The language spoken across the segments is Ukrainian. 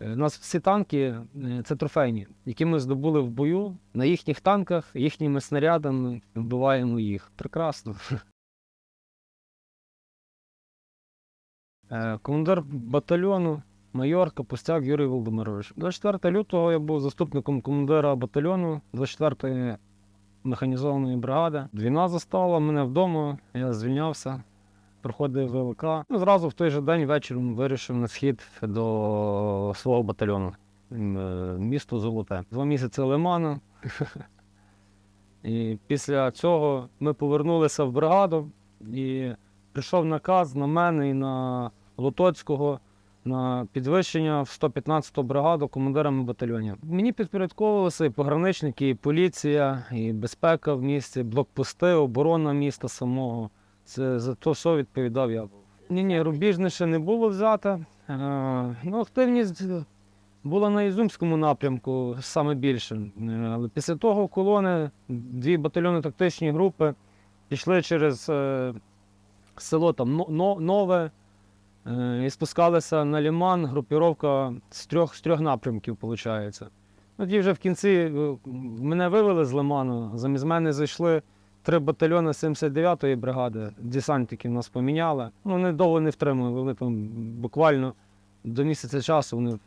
Е, У нас всі танки е, це трофейні, які ми здобули в бою. На їхніх танках, їхніми снарядами вбиваємо їх. Прекрасно. Е, Командир батальйону майор Капустяк Юрій Володимирович. 24 лютого я був заступником командира батальйону 24-ї механізованої бригади. Війна застала мене вдома, я звільнявся, проходив ВЛК. Ну, зразу в той же день вечором вирішив на схід до свого батальйону. Е, Місто Золоте. Два місяці Лиману. І після цього ми повернулися в бригаду і прийшов наказ на мене і на Лотоцького на підвищення в 115-ту бригаду командирами батальйонів. Мені підпорядковувалися і пограничники, і поліція, і безпека в місті, блокпости, оборона міста самого. Це за то все відповідав я. Ні, ні, рубіжне ще не було взято. Е, ну, активність була на Ізюмському напрямку саме більше. Е, Але після того колони, дві батальйони тактичні групи пішли через е, село там Но- Но- Нове і спускалися на ліман, групіровка з трьох, з трьох напрямків, виходить. Тоді вже в кінці мене вивели з лиману, замість мене зайшли три батальйони 79-ї бригади. Десантики нас поміняли. Ну, вони довго не втримали, вони там буквально до місяця часу вони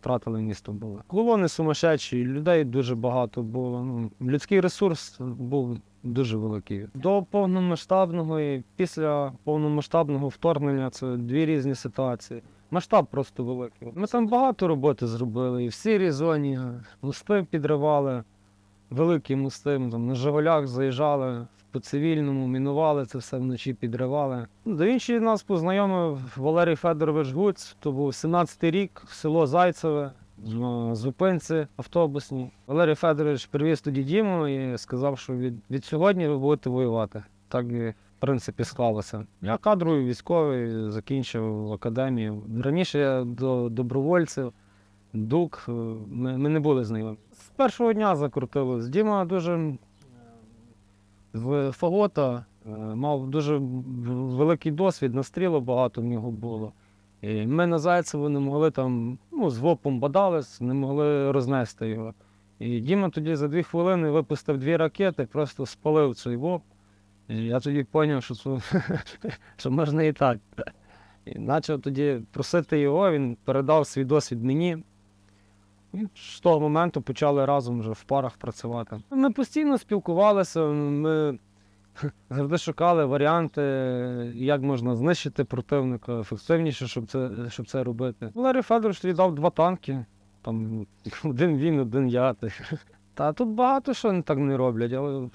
втратили місто було. Колони сумасшедші, людей дуже багато було. Ну, людський ресурс був дуже великий. До повномасштабного і після повномасштабного вторгнення це дві різні ситуації. Масштаб просто великий. Ми там багато роботи зробили, і в сірій зоні мости підривали, великі мости, ми там на Жигулях заїжджали по цивільному, мінували це все вночі підривали. Ну, До іншої нас познайомив Валерій Федорович Гуць, то був 17-й рік, село Зайцеве, зупинці автобусній. Валерій Федорович привіз тоді Діму і сказав, що від, від сьогодні ви будете воювати. Так в принципі склалося. Я кадровий військовий, закінчив академію. Раніше я до добровольців, ДУК, е, ми, ми не були знайомі. З першого дня закрутилось. Діма дуже в Фагота е, мав дуже великий досвід, настрілу багато в нього було. І ми на Зайцеву не могли там, ну, з вопом бадались, не могли рознести його. І Діма тоді за дві хвилини випустив дві ракети, просто спалив цей воп. І я тоді зрозумів, що, це, що можна і так. І почав тоді просити його, він передав свій досвід мені. І з того моменту почали разом вже в парах працювати. Ми постійно спілкувалися, ми завжди шукали варіанти, як можна знищити противника, ефективніше, щоб це, щоб це робити. Валерій Федорович тоді дав два танки. Там один він, один я. Та тут багато що так не роблять, але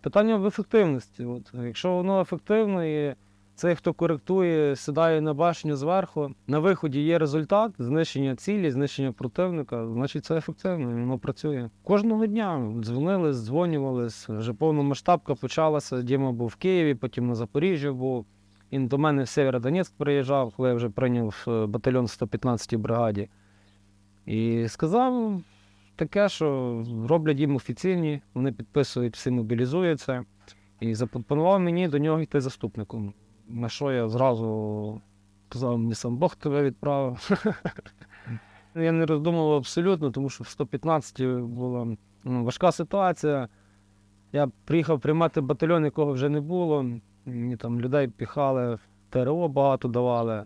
питання в ефективності. От, якщо воно ефективно і цей, хто коректує, сідає на башню зверху, на виході є результат знищення цілі, знищення противника, значить це ефективно, воно працює. Кожного дня дзвонили, дзвонювались, вже повномасштабка почалася. Діма був в Києві, потім на Запоріжжі був. Він до мене в Сєвєродонецьк приїжджав, коли я вже прийняв е, батальйон 115-й бригаді. І сказав таке, що роблять їм офіційні, вони підписують, всі мобілізуються. І запропонував мені до нього йти заступником. На що я зразу казав, мені сам Бог тебе відправив. я не роздумував абсолютно, тому що в 115 була ну, важка ситуація. Я приїхав приймати батальйон, якого вже не було. Мені там людей піхали, ТРО багато давали.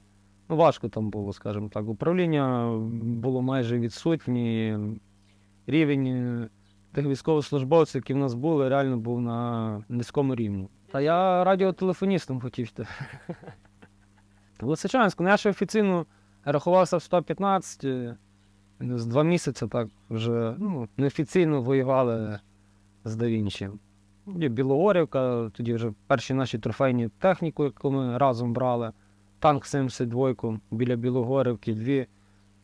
Ну, важко там було, скажімо так. Управління було майже відсутнє. Рівень тих військовослужбовців, які в нас були, реально був на низькому рівні. Та я радіотелефоністом хотів. В Лисичанську, ну я ще офіційно рахувався в 115, е, з два місяці так вже ну, неофіційно воювали з Давінчі. Тоді Білогорівка, тоді вже перші наші трофейні техніку, яку ми разом брали. Танк 72 біля Білогорівки, дві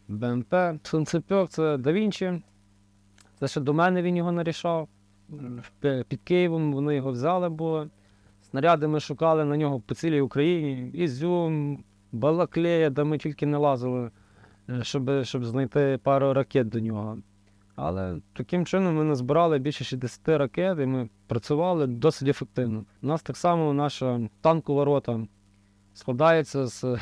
БМП. Сонцепьок це Давінчі. Це ще до мене він його нарішав. Під Києвом вони його взяли було. Снаряди ми шукали на нього по цілій Україні. Ізюм, Балаклея, де ми тільки не лазили, е, щоб, щоб знайти пару ракет до нього. Але таким чином ми назбирали більше 60 ракет, і ми працювали досить ефективно. У нас так само наша танкова рота складається з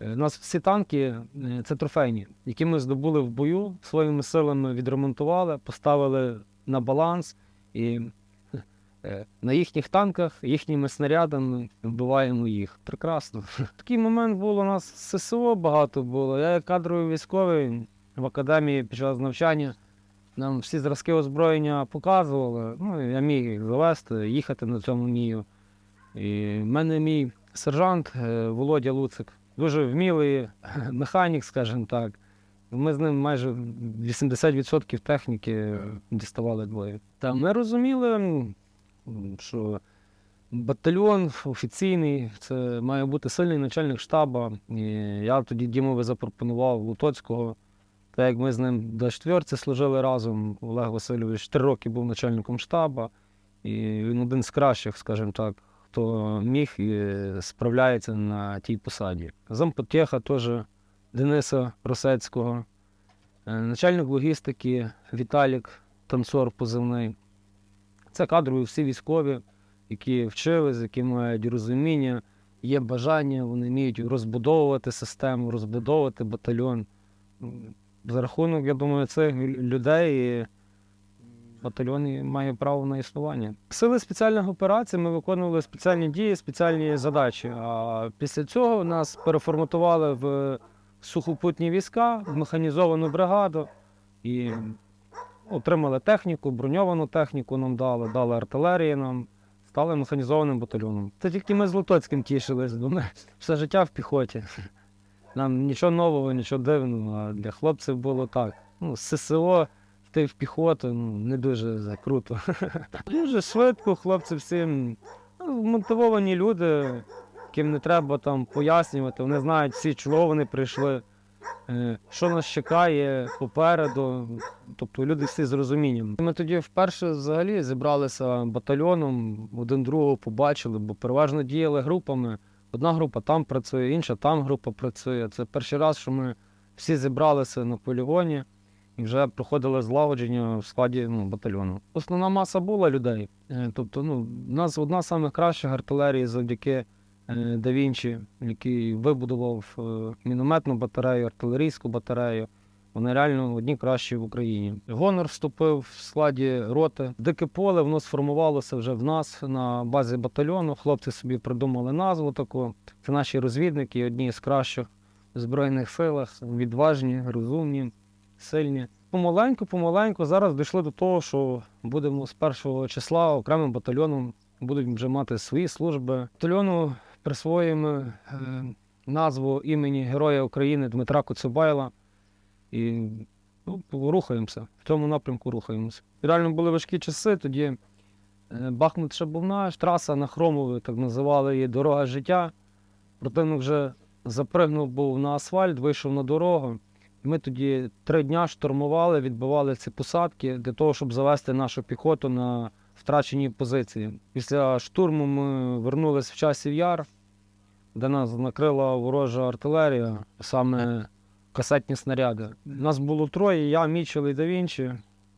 Е, У нас всі танки е, це трофейні, які ми здобули в бою, своїми силами відремонтували, поставили на баланс і на їхніх танках, їхніми снарядами вбиваємо їх. Прекрасно. Такий момент було у нас ССО багато було. Я кадровий військовий в академії під час навчання. Нам всі зразки озброєння показували. Ну, я міг їх завести, їхати на цьому вмію. І в мене мій сержант е, Володя Луцик, дуже вмілий механік, скажімо так. Ми з ним майже 80% техніки діставали двоє. Та ми розуміли, що батальйон офіційний, це має бути сильний начальник штабу. І я тоді Дімові запропонував Лутоцького. Так як ми з ним до четверці служили разом, Олег Васильович три роки був начальником штабу, і він один з кращих, скажімо так, хто міг і справляється на тій посаді. Зампотєха теж Дениса Росецького, Е, начальник логістики Віталік, танцор позивний. Це кадрові всі військові, які вчились, які мають розуміння, є бажання, вони вміють розбудовувати систему, розбудовувати батальйон. За рахунок, я думаю, цих людей батальйон має право на існування. Сили спеціальних операцій ми виконували спеціальні дії, спеціальні задачі. А після цього нас переформатували в сухопутні війська, в механізовану бригаду і отримали техніку, броньовану техніку нам дали, дали артилерії нам, стали механізованим батальйоном. Це тільки ми з Лотоцьким тішились, бо ми все життя в піхоті. Нам нічого нового, нічого дивного, а для хлопців було так. Ну, з ССО йти в піхоту ну, не дуже за круто. Дуже швидко, хлопці всі ну, мотивовані люди, яким не треба там пояснювати. Вони знають всі, чого вони прийшли, що нас чекає попереду. Тобто люди всі з розумінням. Ми тоді вперше взагалі зібралися батальйоном, один другого побачили, бо переважно діяли групами. Одна група там працює, інша там група працює. Це перший раз, що ми всі зібралися на полігоні і вже проходили злагодження в складі ну, батальйону. Основна маса була людей. Е, Тобто, ну, у нас одна з найкращих артилерій завдяки е, Да Вінчі, який вибудував е, мінометну батарею, артилерійську батарею. Вони реально одні кращі в Україні. Гонор вступив в складі роти. Дике поле воно сформувалося вже в нас на базі батальйону. Хлопці собі придумали назву таку. Це наші розвідники, одні з кращих в Збройних силах, відважні, розумні, сильні. Помаленьку, помаленьку зараз дійшли до того, що будемо з першого числа окремим батальйоном будуть вже мати свої служби. Батальйону присвоїмо е, назву імені Героя України Дмитра Коцюбайла. І ну, рухаємося. В цьому напрямку рухаємося. Реально були важкі часи. Тоді е, Бахмут ще був наш, траса на Хромові, так називали її дорога життя. Противник вже запригнув був на асфальт, вийшов на дорогу. Ми тоді три дня штурмували, відбивали ці посадки для того, щоб завести нашу піхоту на втрачені позиції. Після штурму ми вернулись в часів яр, де нас накрила ворожа артилерія, саме касетні снаряди. Нас було троє, я, Мічел і Да Вінчі.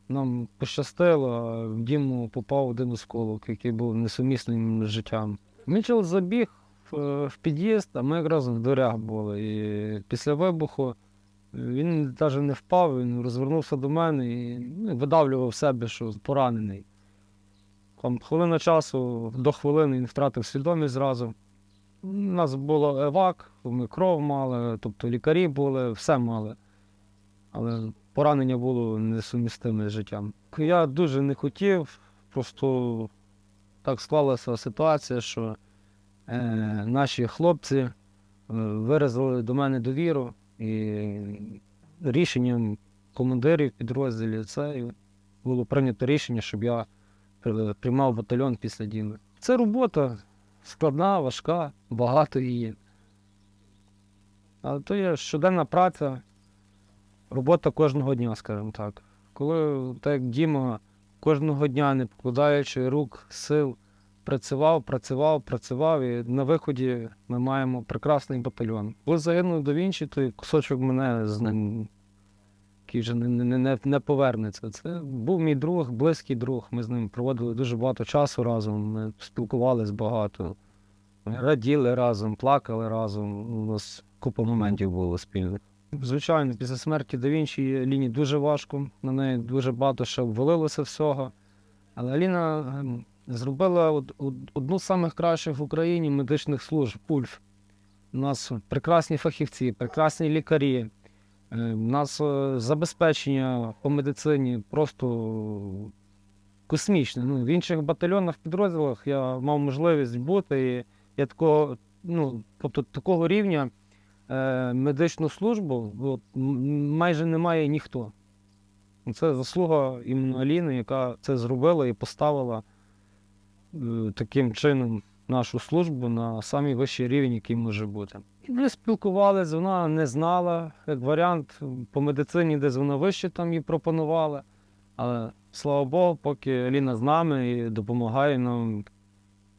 Нам пощастило, в Діму попав один осколок, який був несумісним з життям. Мічел забіг в, в під'їзд, а ми якраз в дверях були. І після вибуху він навіть не впав, він розвернувся до мене і ну, видавлював себе, що поранений. Там хвилина часу, до хвилини він втратив свідомість зразу. У нас було евак, ми кров мали, тобто лікарі були, все мали. Але поранення було несумістиме з життям. Я дуже не хотів, просто так склалася ситуація, що е, наші хлопці е, виразили до мене довіру і рішенням командирів підрозділів це було прийнято рішення, щоб я приймав батальйон після Діми. Це робота складна, важка, багато її. Але то є щоденна праця, робота кожного дня, скажімо так. Коли так як Діма кожного дня, не покладаючи рук, сил, працював, працював, працював, і на виході ми маємо прекрасний батальйон. Коли загинув до Вінчі, той кусочок мене з ним, який вже не, не, не, не повернеться. Це був мій друг, близький друг. Ми з ним проводили дуже багато часу разом, ми спілкувалися багато. Ми раділи разом, плакали разом. У нас купа моментів було спільних. Звичайно, після смерті да Вінчі Ліні дуже важко, на неї дуже багато ще обвалилося всього. Але Аліна ем, зробила од- од- одну з самих кращих в Україні медичних служб пульф. У нас прекрасні фахівці, прекрасні лікарі. Е, У нас е, забезпечення по медицині просто космічне. Ну, в інших батальйонах, підрозділах я мав можливість бути. І я такого, ну, тобто такого рівня е, медичну службу от, майже немає ніхто. Це заслуга іменно Аліни, яка це зробила і поставила е, таким чином нашу службу на самий вищий рівень, який може бути. Ми спілкувалися, вона не знала, як варіант по медицині, десь вона вище там їй пропонували. Але слава Богу, поки Аліна з нами і допомагає нам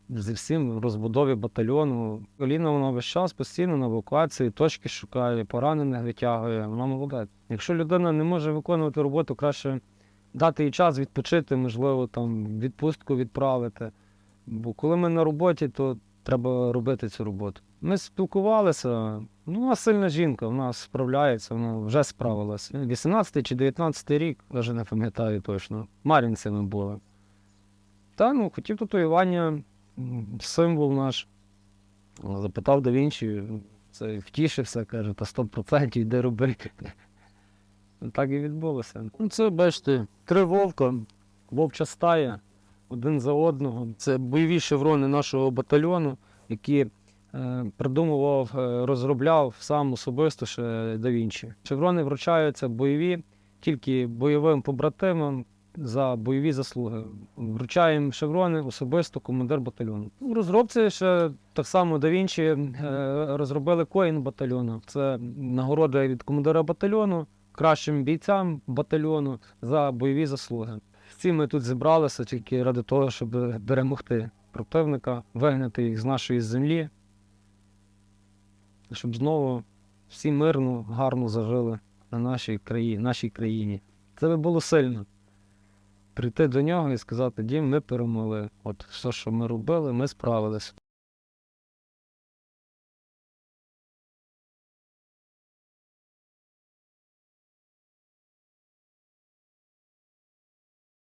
зі всім в розбудові батальйону. Аліна вона весь час постійно на евакуації, точки шукає, поранених витягує. Вона молодець. Якщо людина не може виконувати роботу, краще дати їй час відпочити, можливо, там відпустку відправити. Бо коли ми на роботі, то треба робити цю роботу. Ми спілкувалися. Ну, вона сильна жінка, вона справляється, вона вже справилася. 18 чи 19 рік, навіть не пам'ятаю точно. Мар'їнці ми були. Та ну, хотів татуювання, символ наш. Запитав да Вінчі, це втішився, каже, та 100% йди роби. Так і відбулося. Ну, це, бачите, три вовка, вовча стая, один за одного. Це бойові шеврони нашого батальйону, які придумував, е, розробляв сам особисто ще да Вінчі. Шеврони вручаються бойові тільки бойовим побратимам за бойові заслуги. Вручаємо шеврони особисто командир батальйону. У розробці ще так само да Вінчі е, розробили коїн батальйону. Це нагорода від командира батальйону, кращим бійцям батальйону за бойові заслуги. Всі ми тут зібралися тільки ради того, щоб перемогти противника, вигнати їх з нашої землі, щоб знову всі мирно, гарно зажили на нашій країні. Нашій країні. Це би було сильно. Прийти до нього і сказати, Дім, ми перемогли. От все, що ми робили, ми справилися.